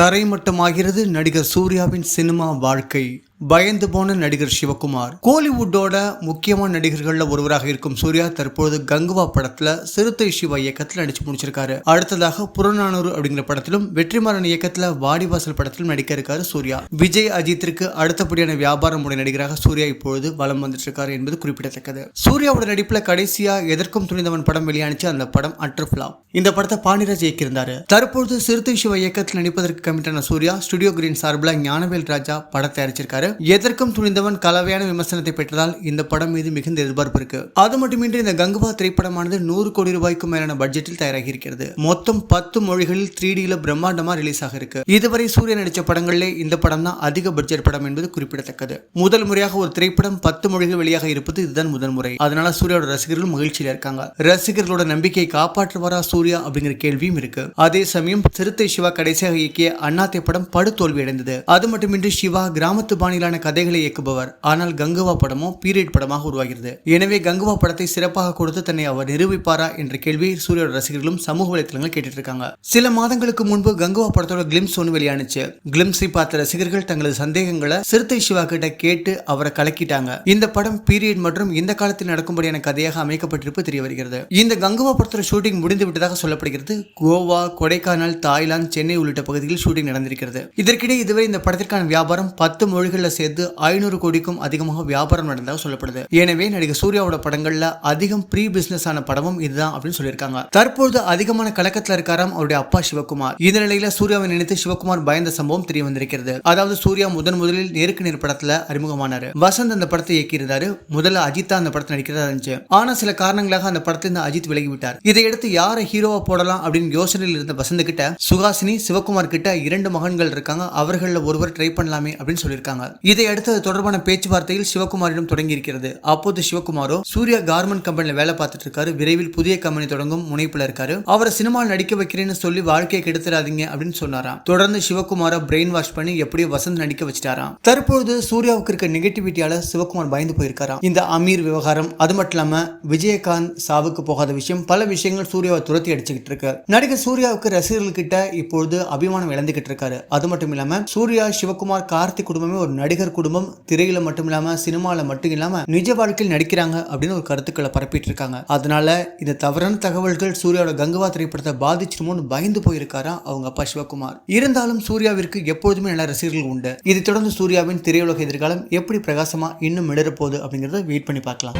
தரைமட்டமாகிறது நடிகர் சூர்யாவின் சினிமா வாழ்க்கை. பயந்து போன நடிகர் சிவகுமார். கோலிவுட்டோட முக்கியமான நடிகர்கள்ல ஒருவராக இருக்கும் சூர்யா தற்போது கங்குவா படத்துல சிறுத்தை சிவா இயக்கத்தில் நடிச்சு முடிச்சிருக்காரு. அடுத்ததாக புறநானூறு அப்படிங்கிற படத்திலும் வெற்றிமாறன் இயக்கத்துல வாடிவாசல் படத்திலும் நடிக்க இருக்காரு சூர்யா. விஜய் அஜித்திற்கு அடுத்தபடியான வியாபாரம் உடைய நடிகராக சூர்யா இப்பொழுது வலம் வந்துட்டு இருக்காரு என்பது குறிப்பிடத்தக்கது. சூர்யாவோட நடிப்புல கடைசியா எதற்கும் துணிந்தவன் படம் வெளியானுச்சு அந்த படம் அற்று இந்த படத்தை பாண்டிராஜ் இயக்கியிருந்தாரு. தற்பொழுது சிறுத்தை சிவா இயக்கத்தில் நடிப்பதற்கு கமிட்டான சூர்யா ஸ்டுடியோ கிரீன் சார்பில் ஞானவேல் ராஜா படத்தை அரைச்சிருக்காரு தயாரிச்சிருக்காரு எதற்கும் துணிந்தவன் கலவையான விமர்சனத்தை பெற்றதால் இந்த படம் மீது மிகுந்த எதிர்பார்ப்பு இருக்கு. அது மட்டுமின்றி இந்த கங்குவா திரைப்படமானது நூறு கோடி ரூபாய்க்கும் மேலான பட்ஜெட்டில் தயாராகி இருக்கிறது மொத்தம் பத்து மொழிகளில் த்ரீ டில பிரம்மாண்டமா ரிலீஸ் ஆக இருக்கு இதுவரை சூரிய நடிச்ச படங்களிலே இந்த படம் தான் அதிக பட்ஜெட் படம் என்பது குறிப்பிடத்தக்கது. முதல் முறையாக ஒரு திரைப்படம் பத்து மொழிகள் வெளியாக இருப்பது இதுதான் முதல் முறை. அதனால சூர்யாவோட ரசிகர்கள் மகிழ்ச்சியில இருக்காங்க. ரசிகர்களோட நம்பிக்கையை காப்பாற்றுவாரா சூர்யா அப்படிங்கிற கேள்வியும் இருக்கு. அதே சமயம் சிறுத்தை சிவா கடைசியாக இயக்கிய அண்ணாத்தை படம் படு தோல்வி அடைந்தது அது மட்டுமின்றி சிவா கிராமத்து பாணி பாணியிலான கதைகளை இயக்குபவர் ஆனால் கங்குவா படமோ பீரியட் படமாக உருவாகிறது. எனவே கங்குவா படத்தை சிறப்பாக கொடுத்து தன்னை அவர் நிரூபிப்பாரா என்ற கேள்வியை சூர்யாவோட ரசிகர்களும் சமூக வலைத்தளங்கள் கேட்டுட்டு இருக்காங்க சில மாதங்களுக்கு முன்பு கங்குவா படத்தோட கிளிம்ஸ் ஒன்று வெளியானுச்சு. கிளிம்ஸை பார்த்த ரசிகர்கள் தங்களது சந்தேகங்களை சிறுத்தை சிவா கிட்ட கேட்டு அவரை கலக்கிட்டாங்க. இந்த படம் பீரியட் மற்றும் இந்த காலத்தில் நடக்கும்படியான கதையாக அமைக்கப்பட்டிருப்பு தெரிய வருகிறது. இந்த கங்குவா படத்தோட ஷூட்டிங் முடிந்து விட்டதாக சொல்லப்படுகிறது. கோவா கொடைக்கானல் தாய்லாந்து சென்னை உள்ளிட்ட பகுதிகளில் ஷூட்டிங் நடந்திருக்கிறது. இதற்கிடையே இதுவரை இந்த படத்திற்கான வியாபாரம் பத்து மொழிகளில் சேர்த்து ஐநூறு கோடிக்கும் அதிகமாக வியாபாரம் நடந்ததாக சொல்லப்படுது. எனவே நடிகர் சூர்யாவோட படங்கள்ல அதிகம் ப்ரீ பிசினஸ் ஆன படமும் இதுதான் அப்படின்னு சொல்லியிருக்காங்க. தற்போது அதிகமான கலக்கத்துல இருக்காராம் அவருடைய அப்பா சிவகுமார். இந்த நிலையில சூர்யாவை நினைத்து சிவகுமார் பயந்த சம்பவம் தெரிய வந்திருக்கிறது. அதாவது சூர்யா முதன் முதலில் நேருக்கு நேர் படத்துல அறிமுகமானாரு. வசந்த் அந்த படத்தை இயக்கியிருந்தாரு. முதல்ல அஜித் அந்த படத்தை நடிக்கிறதா இருந்துச்சு. ஆனா சில காரணங்களாக அந்த படத்தை இந்த அஜித் விலகி விட்டார் இதையடுத்து யாரை ஹீரோவா போடலாம் அப்படின்னு யோசனையில் இருந்த வசந்த் கிட்ட சுகாசினி சிவகுமார் கிட்ட இரண்டு மகன்கள் இருக்காங்க. அவர்களில் ஒருவர் ட்ரை பண்ணலாமே அப்படின்னு சொல்லியிருக்காங்க. இதையடுத்து அது தொடர்பான பேச்சுவார்த்தையில் சிவகுமாரிடம் தொடங்கி இருக்கிறது அப்போது சிவகுமாரோ சூர்யா கார்மெண்ட் கம்பெனியில் வேலை பார்த்துட்டு இருக்காரு. விரைவில் புதிய கம்பெனி தொடங்கும் முனைப்புல இருக்காரு. அவரை சினிமாவில் நடிக்க வைக்கிறேன்னு சொல்லி வாழ்க்கையை கெடுத்துடாதீங்க அப்படின்னு சொன்னாராம். தொடர்ந்து சிவகுமாரை பிரெயின் வாஷ் பண்ணி எப்படியோ வசந்த் நடிக்க வச்சிட்டாராம். தற்பொழுது சூர்யாவுக்கு இருக்க நெகட்டிவிட்டியால சிவகுமார் பயந்து போயிருக்காராம். இந்த அமீர் விவகாரம் அது மட்டும் இல்லாம விஜயகாந்த் சாவுக்கு போகாத விஷயம் பல விஷயங்கள் சூர்யாவை துரத்தி அடிச்சுக்கிட்டு இருக்கு. நடிகர் சூர்யாவுக்கு ரசிகர்கள் கிட்ட இப்பொழுது அபிமானம் இழந்துகிட்டு இருக்காரு. அது மட்டும் இல்லாம சூர்யா சிவகுமார் கார்த்திக் குடும்பமே ஒரு நடிகர் குடும்பம் திரையில மட்டும் இல்லாம சினிமால மட்டும் இல்லாம நிஜ வாழ்க்கையில் நடிக்கிறாங்க அப்படின்னு ஒரு கருத்துக்களை பரப்பிட்டு இருக்காங்க அதனால இந்த தவறான தகவல்கள் சூர்யாவோட கங்குவா திரைப்படத்தை பாதிச்சிருமோன்னு பயந்து போயிருக்காரா அவங்க அப்பா சிவகுமார். இருந்தாலும் சூர்யாவிற்கு எப்பொழுதுமே நல்ல ரசிகர்கள் உண்டு. இதை தொடர்ந்து சூர்யாவின் திரையுலக எதிர்காலம் எப்படி பிரகாசமா இன்னும் மிளறப்போகுது அப்படிங்கறத வெயிட் பண்ணி பார்க்கலாம்.